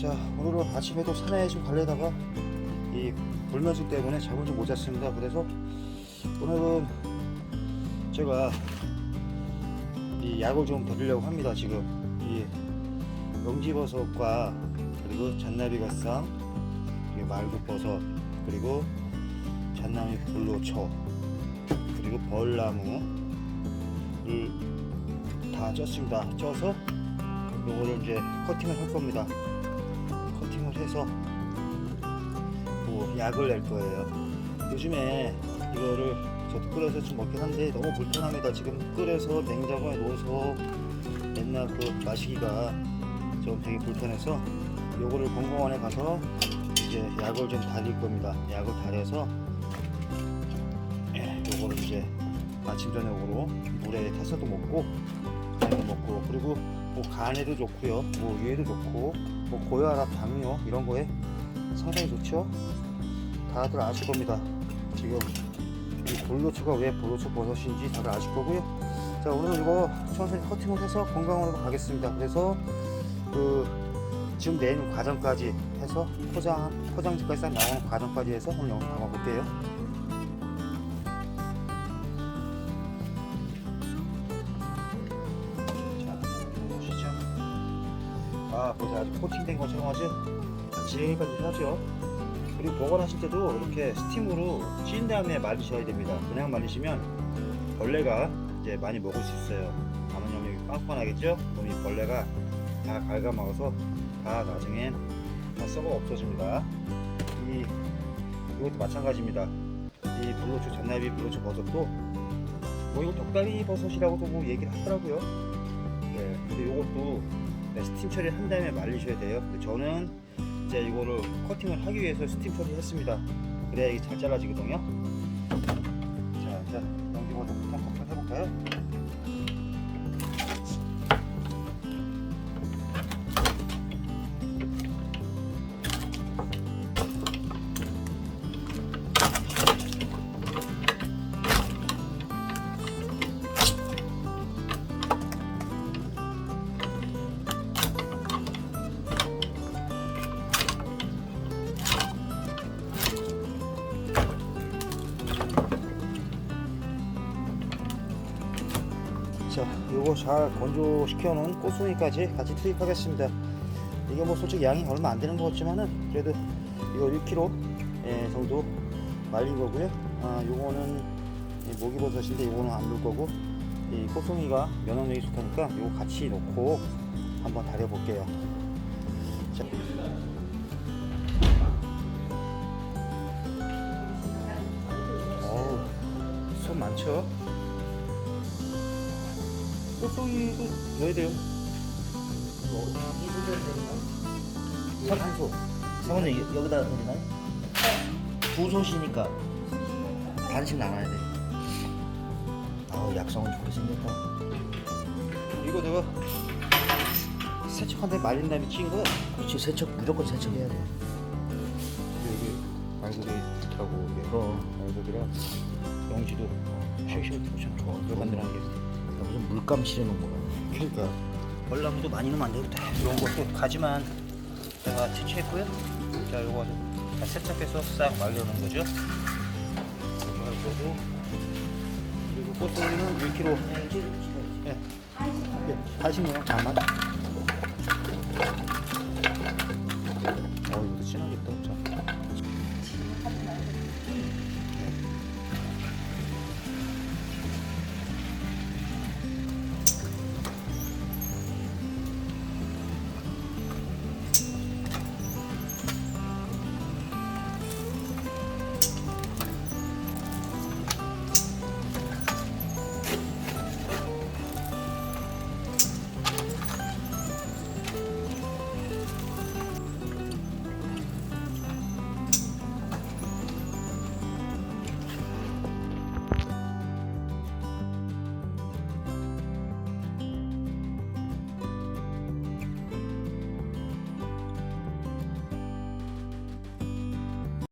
자 오늘은 아침에도 산에 좀 가려다가 이 불면증 때문에 잠을 좀 못 잤습니다. 그래서 오늘은 제가 이 약을 좀 드리려고 합니다 지금. 이 명지버섯과 그리고 잔나비가쌈 그리고 말국버섯 그리고 잔나비 불로초 그리고 벌나무를 다 쪘습니다. 쪄서 요거를 이제 커팅을 할 겁니다 해서 뭐 약을 낼 거예요. 요즘에 이거를 저도 끓여서 좀 먹긴 한데 너무 불편합니다. 지금 끓여서 냉장고에 넣어서 맨날 그 마시기가 좀 되게 불편해서 요거를 공공원에 가서 이제 약을 좀 달릴 겁니다. 약을 달여서 예, 요거를 이제 아침 저녁으로 물에 타서도 먹고 그냥 먹고. 그리고 뭐 간에도 좋고요 뭐 위에도 좋고 뭐 고혈압 당뇨 이런 거에 상당히 좋죠? 다들 아실 겁니다. 지금 이 볼로초가 왜 볼로초 버섯인지 다들 아실 거고요. 자 오늘 이거 천천히 커팅을 해서 건강으로 가겠습니다. 그래서 그 지금 낸 과정까지 해서 포장 포장지까지 싹 나오는 과정까지 해서 오늘 영상 담아 볼게요 아 보자 아주 코팅된 것처럼 아주 지금까지 하죠 그리고 보관하실 때도 이렇게 스팀으로 찐 다음에 말리셔야 됩니다. 그냥 말리시면 벌레가 이제 많이 먹을 수 있어요. 담은 영역이 빵빵하겠죠? 그럼 이 벌레가 다 갉아먹어서 다 나중엔 다 썩어 없어집니다. 이 이것도 마찬가지입니다. 이 블로초 잔나비 블로초 버섯도 뭐 이거 떡다리 버섯이라고도 뭐 얘기를 하더라고요. 네, 근데 이것도 네, 스팀 처리 한 다음에 말리셔야 돼요. 저는 이제 이거를 커팅을 하기 위해서 스팀 처리를 했습니다. 그래야 이게 잘 잘라지거든요. 자, 자, 연기부터 부터 커팅 해볼까요? 자, 요거 잘 건조시켜 놓은 꽃송이까지 같이 투입하겠습니다. 이게 뭐 솔직히 양이 얼마 안 되는 것 같지만은 그래도 이거 1kg 예, 정도 말린 거고요. 아, 요거는 이 모기버섯인데 요거는 안 넣을 거고 이 꽃송이가 면역력이 좋다니까 요거 같이 넣고 한번 달여 볼게요. 자. 어우, 손 많죠? 꽃송이도 넣어야 돼요. 산소. 사모님 여- 여기다 넣나요? 부솥이니까 반씩 나눠야 돼. 아우 약성은 좋게 생겼다. 이거 내가 세척한데 말린 다음에 찐 거야. 그렇지 세척 무조건 세척해야 돼. 여기 말고기하고 이게 어. 말고기랑 영지도 쉐이쉐이 참 좋아. 이거 만들어는 게. 무슨 물감 칠해놓은 거야. 그러니까 월나무도 많이 넣으면 안 되겠다. 이런 것도 가지만 제가 채취했고요. 자, 요거 다 세척해서 싹 말려놓은 거죠. 할 거고 그리고 꽃송이는 1kg. 예. 예, 80명 잠만.